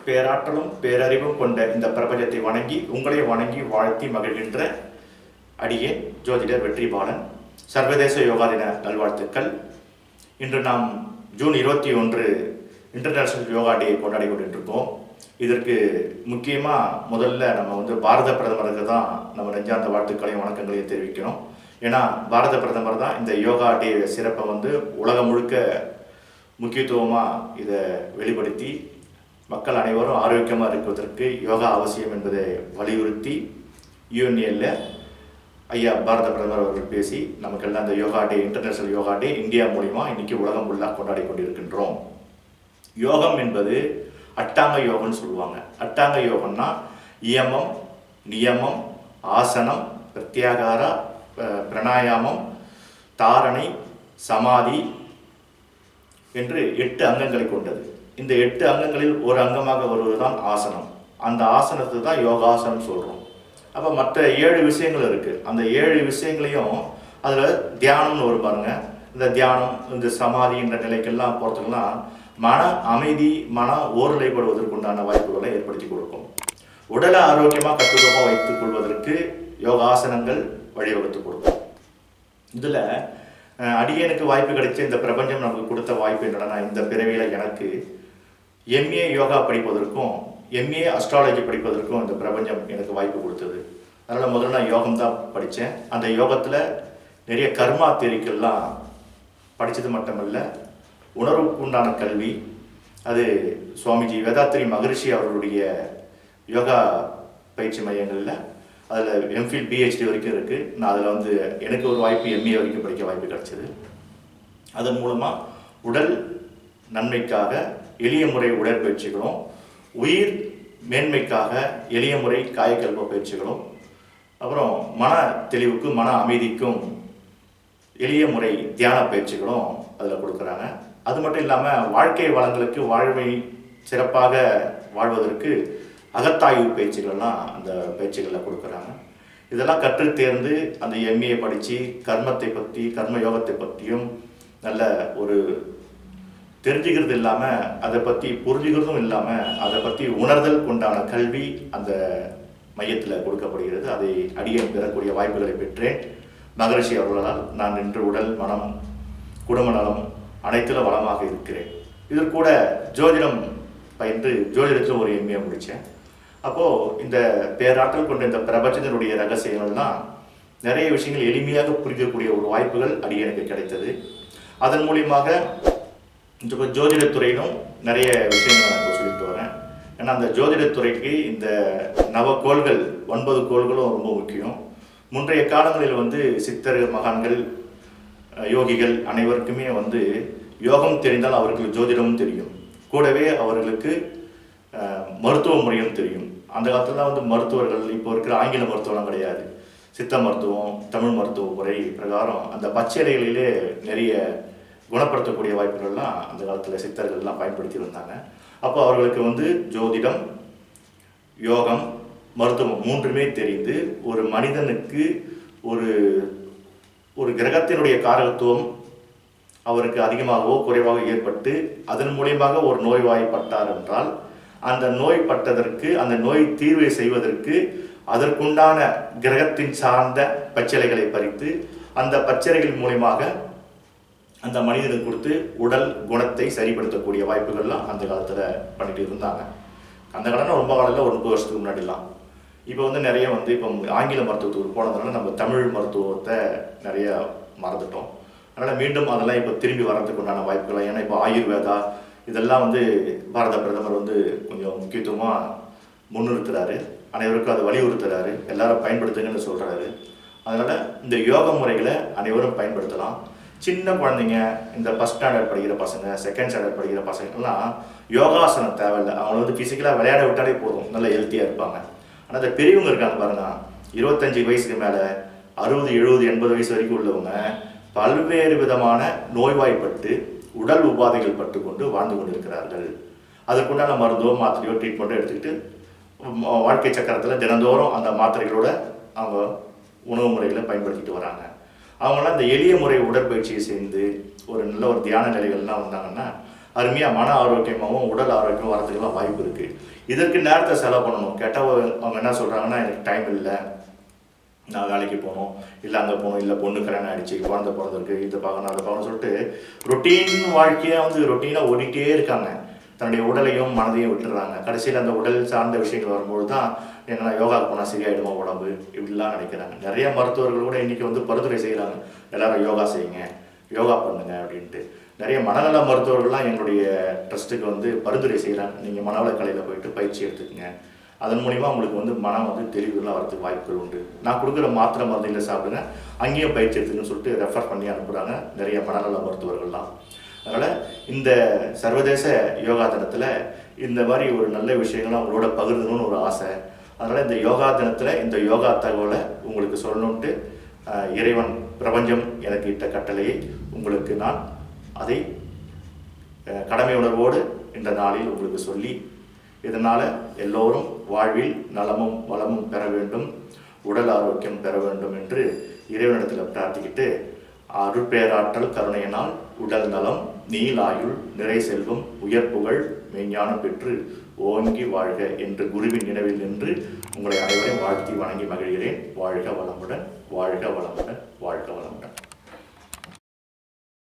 பேராற்றலும் பேரறிவும் கொண்ட இந்த பிரபஞ்சத்தை வணங்கி உங்களை வணங்கி வாழ்த்தி மகிழ்கின்ற அடியே ஜோதிடர் வெற்றி பாலன் சர்வதேச யோகா தின நல்வாழ்த்துக்கள். இன்று நாம் ஜூன் இருபத்தி ஒன்று இன்டர்நேஷனல் யோகா டே கொண்டாடி கொண்டிருக்கோம் இதற்கு முக்கியமாக முதல்ல நம்ம வந்து பாரத பிரதமருக்கு தான் நம்ம நெஞ்சார்ந்த வாழ்த்துக்களையும் வணக்கங்களையும் தெரிவிக்கணும். ஏன்னா பாரத பிரதமர் தான் இந்த யோகா டே சிறப்பை வந்து உலகம் முழுக்க முக்கியத்துவமாக இதை வெளிப்படுத்தி மக்கள் அனைவரும் ஆரோக்கியமாக இருப்பதற்கு யோகா அவசியம் என்பதை வலியுறுத்தி யூஎன்ஏல ஐயா பாரத பிரதமர் அவர்கள் பேசி நமக்கெல்லாம் இந்த yoga day international yoga day India மூலிமா இன்றைக்கி உலகம் ஃபுல்லாக கொண்டாடி கொண்டிருக்கின்றோம். யோகம் என்பது அட்டாங்க யோகம்னு சொல்லுவாங்க. அட்டாங்க யோகம்னா இயமம் நியமம் ஆசனம் பிரத்யாகாரா பிரணாயாமம் தாரணை சமாதி என்று எட்டு அங்கங்களை கொண்டது. இந்த எட்டு அங்கங்களில் ஒரு அங்கமாக வருவது தான் ஆசனம். அந்த ஆசனத்தை தான் யோகாசனம் சொல்கிறோம் அப்போ மற்ற ஏழு விஷயங்கள் இருக்குது அந்த ஏழு விஷயங்களையும் அதில் தியானம்னு ஒரு பாருங்கள் இந்த தியானம் இந்த சமாதி என்ற நிலைக்கெல்லாம் போகிறதுக்கெல்லாம் மன அமைதி மன ஓர்நிலைப்படுவதற்குண்டான வாய்ப்புகளை ஏற்படுத்தி கொடுக்கும். உடலை ஆரோக்கியமாக கட்டுக்கமாக வைத்துக் கொள்வதற்கு யோகாசனங்கள் வழிவகுத்து கொடுக்கும். இதில் அடியனுக்கு வாய்ப்பு கிடைச்ச இந்த பிரபஞ்சம் நமக்கு கொடுத்த வாய்ப்பு என்னன்னா இந்த பிறவியில் எனக்கு எம்ஏ யோகா படிப்பதற்கும் எம்ஏ அஸ்ட்ராலஜி படிப்பதற்கும் இந்த பிரபஞ்சம் எனக்கு வாய்ப்பு கொடுத்தது. அதனால் முதல்ல நான் யோகம் தான் படித்தேன் அந்த யோகத்தில் நிறைய கர்மா தேரிக்கெல்லாம் படித்தது மட்டுமல்ல உணர்வுக்கு உண்டான கல்வி. அது சுவாமிஜி வேதாத்திரி மகரிஷி அவர்களுடைய யோகா பயிற்சி மையங்களில். அதில் எம்ஃபில் பிஹெச்டி வரைக்கும் இருக்குது நான் அதில் வந்து எனக்கு ஒரு வாய்ப்பு எம்ஏ வரைக்கும் படிக்க வாய்ப்பு கிடைச்சது. அதன் மூலமாக உடல் நன்மைக்காக எளிய முறை உடற்பயிற்சிகளும் உயிர் மேன்மைக்காக எளிய முறை காயக்கல்ப பயிற்சிகளும் அப்புறம் மன தெளிவுக்கும் மன அமைதிக்கும் எளிய முறை தியான பயிற்சிகளும் அதில் கொடுக்குறாங்க. அது மட்டும் இல்லாமல் வாழ்க்கை வளங்களுக்கு வாழ்வை சிறப்பாக வாழ்வதற்கு அகத்தாய்வு பயிற்சிகள்லாம் அந்த பயிற்சிகளில் கொடுக்குறாங்க. இதெல்லாம் கற்று தேர்ந்து அந்த எம்ஏ படித்து கர்மத்தை பற்றி கர்ம யோகத்தை பற்றியும் நல்ல ஒரு தெரிஞ்சுக்கிறது இல்லாமல் அதை பற்றி புரிஞ்சுக்கிறதும் இல்லாமல் அதை பற்றி உணர்தல் கொண்டான கல்வி அந்த மையத்தில் கொடுக்கப்படுகிறது. அதை அடியேன் பெறக்கூடிய வாய்ப்புகளை பெற்றேன். மகரிஷி அவர்களால் நான் இன்று உடல் மனம் குடும்ப நலம் அனைத்திலும் வளமாக இருக்கிறேன். இதில் கூட ஜோதிடம் பயின்று ஜோதிடத்தில் ஒரு எம்ஏ முடித்தேன். அப்போது இந்த பேராற்றல் கொண்ட இந்த பிரபஞ்சத்தினுடைய ரகசியங்கள்லாம் நிறைய விஷயங்கள் எளிமையாக புரிக்கக்கூடிய ஒரு வாய்ப்புகள் அடியனுக்கு கிடைத்தது. அதன் மூலியமாக இந்த ஜோதிடத்துறையிலும் நிறைய விஷயங்கள் நான் சொல்லிட்டு வரேன். ஏன்னா அந்த ஜோதிடத்துறைக்கு இந்த நவக்கோள்கள் ஒன்பது கோள்களும் ரொம்ப முக்கியம். முன்றைய காலங்களில் வந்து சித்தர் மகான்கள் யோகிகள் அனைவருக்குமே வந்து யோகம் தெரிந்தால் அவர்களுக்கு ஜோதிடமும் தெரியும். கூடவே அவர்களுக்கு மருத்துவ முறையும் தெரியும். அந்த காலத்தில் வந்து மருத்துவர்கள் இப்போ இருக்கிற ஆங்கில மருத்துவம்லாம் கிடையாது. சித்த மருத்துவம் தமிழ் மருத்துவ முறை பிரகாரம் அந்த பச்சைலைகளிலே நிறைய குணப்படுத்தக்கூடிய வாய்ப்புகள்லாம் அந்த காலத்தில் சித்தர்கள்லாம் பயன்படுத்தி வந்தாங்க. அப்போ அவர்களுக்கு வந்து ஜோதிடம் யோகம் மருத்துவம் மூன்றுமே தெரிந்து ஒரு மனிதனுக்கு ஒரு ஒரு கிரகத்தினுடைய காரகத்துவம் அவருக்கு அதிகமாகவோ குறைவாக ஏற்பட்டு அதன் மூலியமாக ஒரு நோய்வாய்ப்பட்டார் என்றால் அந்த நோய் பட்டதற்கு அந்த நோய் தீர்வை செய்வதற்கு அதற்குண்டான கிரகத்தின் சார்ந்த பச்சிலைகளை பறித்து அந்த பச்சிலைகள் மூலியமாக அந்த மனிதனுக்கு கொடுத்து உடல் குணத்தை சரிப்படுத்தக்கூடிய வாய்ப்புகள்லாம் அந்த காலத்தில் பண்ணிட்டு இருந்தாங்க. அந்த காலம் ரொம்ப காலத்தில் ஒரு முப்பது வருஷத்துக்கு முன்னாடிலாம். இப்போ வந்து நிறைய வந்து இப்போ ஆங்கில மருத்துவத்துக்கு போனதுனால நம்ம தமிழ் மருத்துவத்தை நிறைய மறந்துட்டோம். அதனால் மீண்டும் அதெல்லாம் இப்போ திரும்பி வர்றதுக்கு உண்டான வாய்ப்புகள் ஏன்னா இப்போ ஆயுர்வேதா இதெல்லாம் வந்து பாரத பிரதமர் வந்து கொஞ்சம் முக்கியத்துவமாக முன்னிறுத்துறாரு. அனைவருக்கும் அதை வலியுறுத்துறாரு. எல்லாரும் பயன்படுத்துங்கன்னு சொல்கிறாரு அதனால் இந்த யோக முறைகளை அனைவரும் பயன்படுத்தலாம். சின்ன குழந்தைங்க இந்த ஃபஸ்ட் ஸ்டாண்டர்ட் படிக்கிற பசங்க செகண்ட் ஸ்டாண்டர்ட் படிக்கிற பசங்கள்லாம் யோகாசனம் தேவையில்லை. அவங்க வந்து ஃபிசிக்கலாக விளையாட விட்டாலே போதும். நல்லா ஹெல்த்தியாக இருப்பாங்க. ஆனால் இந்த பெரியவங்க இருக்காங்க பாருங்க. இருபத்தஞ்சி வயசுக்கு மேலே அறுபது எழுபது எண்பது வயசு வரைக்கும் உள்ளவங்க பல்வேறு விதமான நோய்வாய்ப்பட்டு உடல் உபாதைகள் பட்டு கொண்டு வாழ்ந்து கொண்டிருக்கிறார்கள். அதற்குண்டான மருந்தோ மாத்திரையோ ட்ரீட்மெண்ட்டோ எடுத்துக்கிட்டு வாழ்க்கை சக்கரத்தில் தினந்தோறும் அந்த மாத்திரைகளோட அவங்க உணவு முறைகளை பயன்படுத்திட்டு வராங்க. அவங்களாம் இந்த எளிய முறை உடற்பயிற்சியை சேர்ந்து ஒரு நல்ல ஒரு தியான நிலைகள்லாம் வந்தாங்கன்னா அருமையாக மன ஆரோக்கியமாகவும் உடல் ஆரோக்கியம் வரதுக்கெல்லாம் வாய்ப்பு இருக்குது இதற்கு நேரத்தை செலவு பண்ணணும். கேட்டால் அவங்க என்ன சொல்கிறாங்கன்னா எனக்கு டைம் இல்லை. நான் வேலைக்கு போகணும். இல்லை அங்கே போகணும். இல்லை பொண்ணு கல்யாணம் ஆயிடுச்சு. குழந்தை பிறந்திருக்கு. இதை பார்க்கணும் அதை பார்க்கணும் சொல்லிட்டு ரொட்டீன் வாழ்க்கையாக வந்து ரொட்டீனாக ஓடிட்டே இருக்காங்க. தன்னுடைய உடலையும் மனதையும் விட்டுறாங்க கடைசியில் அந்த உடல் சார்ந்த விஷயங்கள் வரும்போது தான் என்னென்னா யோகா போனால் சரியாயிடுமா உடம்பு? இப்படிலாம் நினைக்கிறாங்க. நிறைய மருத்துவர்கள் கூட இன்றைக்கி வந்து பரிந்துரை செய்கிறாங்க எல்லாரும் யோகா செய்யுங்க. யோகா பண்ணுங்க அப்படின்ட்டு. நிறைய மனநல மருத்துவர்கள்லாம் எங்களுடைய ட்ரஸ்ட்டுக்கு வந்து பரிந்துரை செய்கிறாங்க. நீங்கள் மனவள கலையில் போயிட்டு பயிற்சி எடுத்துக்கங்க. அதன் மூலிமா உங்களுக்கு வந்து மனம் வந்து தெளிவுலாம் வரதுக்கு வாய்ப்புகள் உண்டு. நான் கொடுக்குற மாத்திரை மருந்துகளை சாப்பிடுங்க. அங்கேயும் பயிற்சி எடுத்துக்கன்னு சொல்லிட்டு ரெஃபர் பண்ணி அனுப்புகிறாங்க நிறைய மனநல மருத்துவர்கள்லாம். அதனால் இந்த சர்வதேச யோகா தினத்தில் இந்த மாதிரி ஒரு நல்ல விஷயங்கள்லாம் அவங்களோட பகிர்ந்துணும்னு ஒரு ஆசை. அதனால் இந்த யோகா தினத்தில் இந்த யோகா தகவலை உங்களுக்கு சொல்லணுன்ட்டு இறைவன் பிரபஞ்சம் எனக்கு இட்ட கட்டளையை உங்களுக்கு நான் அதை கடமை உணர்வோடு இந்த நாளில் உங்களுக்கு சொல்லி இதனால் எல்லோரும் வாழ்வில் நலமும் வளமும் பெற வேண்டும் உடல் ஆரோக்கியம் பெற வேண்டும் என்று இறைவனிடத்தில் பிரார்த்திக்கிட்டு அருட்பேராற்றல் கருணையினால் உடல் நலம் நீலாயுள் நிறை செல்வம் உயர் புகழ் மெய்ஞானம் பெற்று ஓங்கி வாழ்க என்று குருவின் நினைவில் நின்று உங்களை அனைவரையும் வாழ்த்தி வணங்கி மகிழ்கிறேன். வாழ்க வளமுடன் வாழ்க வளமுடன் வாழ்க வளமுடன்.